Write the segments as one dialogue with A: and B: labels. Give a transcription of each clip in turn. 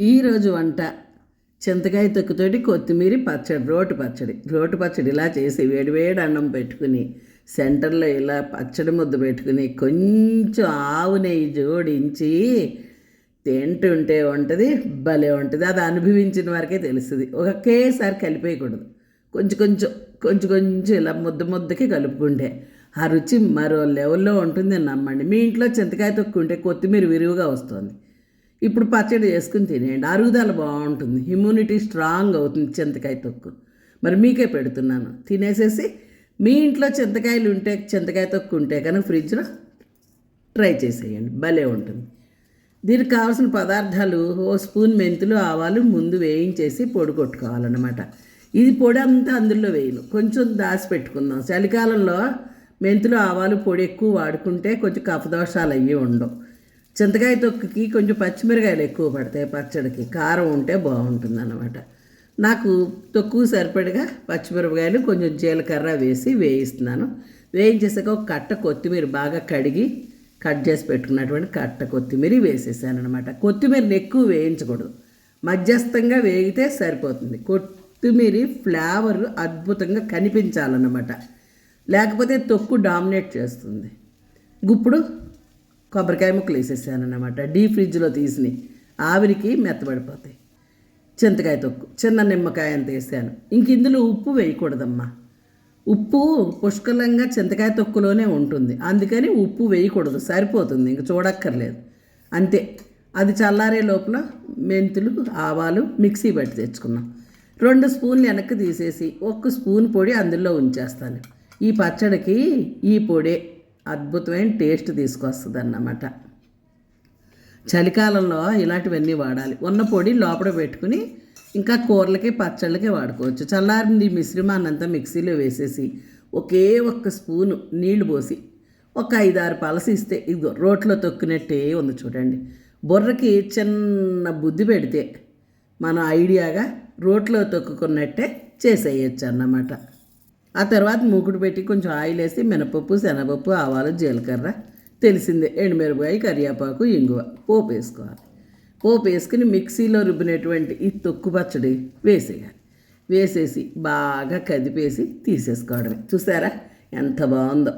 A: ఈరోజు వంట. చింతకాయ తొక్కుతోటి కొత్తిమీర పచ్చడి రోటి పచ్చడి. రోటి పచ్చడి ఇలా చేసి వేడివేడి అన్నం పెట్టుకుని సెంటర్లో ఇలా పచ్చడి ముద్ద పెట్టుకుని కొంచెం ఆవు నెయ్యి జోడించి తింటుంటే ఉంటుంది భలే ఉంటుంది అది అనుభవించిన వారికే తెలుస్తుంది. ఒకేసారి కలిపేయకూడదు. కొంచెం కొంచెం కొంచెం కొంచెం ఇలా ముద్ద ముద్దకి కలుపుకుంటే ఆ రుచి మరో లెవెల్లో ఉంటుంది నమ్మండి. మీ ఇంట్లో చింతకాయ తొక్కుంటే కొత్తిమీర విరివిగా వస్తుంది. ఇప్పుడు పచ్చడి చేసుకుని తినేయండి. అరుగుదల బాగుంటుంది. ఇమ్యూనిటీ స్ట్రాంగ్ అవుతుంది చింతకాయ తొక్కు. మరి మీకే పెడుతున్నాను. తినేసేసి మీ ఇంట్లో చింతకాయలు ఉంటే చింతకాయ తొక్కు ఉంటే కనుక ఫ్రిడ్జ్లో ట్రై చేసేయండి. భలే ఉంటుంది. దీనికి కావాల్సిన పదార్థాలు ఓ స్పూన్ మెంతులు ఆవాలు ముందు వేయించేసి పొడి కొట్టుకోవాలన్నమాట. ఇది పొడి అంతా అందులో వేయను. కొంచెం దాచి పెట్టుకుందాం. చలికాలంలో మెంతులు ఆవాలు పొడి ఎక్కువ వాడుకుంటే కొంచెం కఫదోషాలు అయ్యి ఉండవు. చింతకాయ తొక్కుకి కొంచెం పచ్చిమిరకాయలు ఎక్కువ పడతాయి పచ్చడికి. కారం ఉంటే బాగుంటుంది అన్నమాట నాకు తొక్కు సరిపడిగా పచ్చిమిరపకాయలు కొంచెం జీలకర్ర వేసి వేయిస్తున్నాను. వేయించేసాక ఒక కట్ట కొత్తిమీర బాగా కడిగి కట్ చేసి పెట్టుకున్నటువంటి కట్ట కొత్తిమీర వేసేసాను అనమాట కొత్తిమీరని ఎక్కువ వేయించకూడదు. మధ్యస్థంగా వేగితే సరిపోతుంది. కొత్తిమీర ఫ్లేవర్ అద్భుతంగా కనిపించాలన్నమాట. లేకపోతే తొక్కు డామినేట్ చేస్తుంది. ఇప్పుడు కొబ్బరికాయ ముక్కలు వేసేసాను అనమాట డీ ఫ్రిడ్జ్లో తీసిని. ఆవిరికి మెత్తబడిపోతాయి. చింతకాయ తొక్కు. చిన్న నిమ్మకాయ అంత వేసాను. ఇంక ఇందులో ఉప్పు వేయకూడదమ్మా. ఉప్పు పుష్కలంగా చింతకాయ తొక్కులోనే ఉంటుంది. అందుకని ఉప్పు వేయకూడదు. సరిపోతుంది. ఇంక చూడక్కర్లేదు. అంతే. అది చల్లారే లోపల మెంతులు ఆవాలు మిక్సీ పట్టి తెచ్చుకున్నాం. రెండు స్పూన్లు వెనక్కి తీసేసి ఒక్క స్పూన్ పొడి అందులో ఉంచేస్తాను. ఈ పచ్చడికి ఈ పొడే అద్భుతమైన టేస్ట్ తీసుకొస్తుంది అన్నమాట చలికాలంలో ఇలాంటివన్నీ వాడాలి. ఉన్న పొడి లోపల పెట్టుకుని ఇంకా కూరలకి పచ్చళ్ళకి వాడుకోవచ్చు. చల్లారింది మిశ్రమాన్నంతా మిక్సీలో వేసేసి ఒకే ఒక్క స్పూను నీళ్ళు పోసి ఒక ఐదారు పలసి ఇస్తే ఇదిగో రోట్లో తొక్కినట్టే ఉంది చూడండి. బుర్రకి చిన్న బుద్ధి పెడితే మన ఐడియాగా రోట్లో తొక్కుకున్నట్టే చేసేయచ్చు అన్నమాట ఆ తర్వాత మూకుడు పెట్టి కొంచెం ఆయిల్ వేసి మినపప్పు శనగపప్పు ఆవాలు జీలకర్ర తెలిసిందే ఎండుమిరపకాయ కరివేపాకు ఇంగువ పోపు వేసుకోవాలి. పోపు వేసుకుని మిక్సీలో రుబ్బినటువంటి ఈ తొక్కు పచ్చడి వేసేయాలి. వేసేసి బాగా కదిపేసి తీసేసుకోవడమే. చూసారా? ఎంత బాగుందో.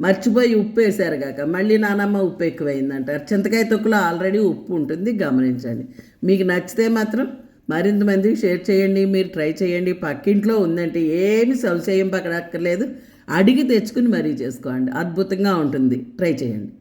A: మర్చిపోయి ఉప్పు వేసారు కాక మళ్ళీ నానమ్మ ఉప్పు ఎక్కువైందంటారు. చింతకాయ తొక్కులో ఆల్రెడీ ఉప్పు ఉంటుంది గమనించండి. మీకు నచ్చితే మాత్రం మరింత మందికి షేర్ చేయండి మీరు ట్రై చేయండి. పక్కింట్లో ఉందంటే ఏమి సంశయం పక్కడక్కర్లేదు అడిగి తెచ్చుకుని మరీ చేసుకోండి. అద్భుతంగా ఉంటుంది. ట్రై చేయండి.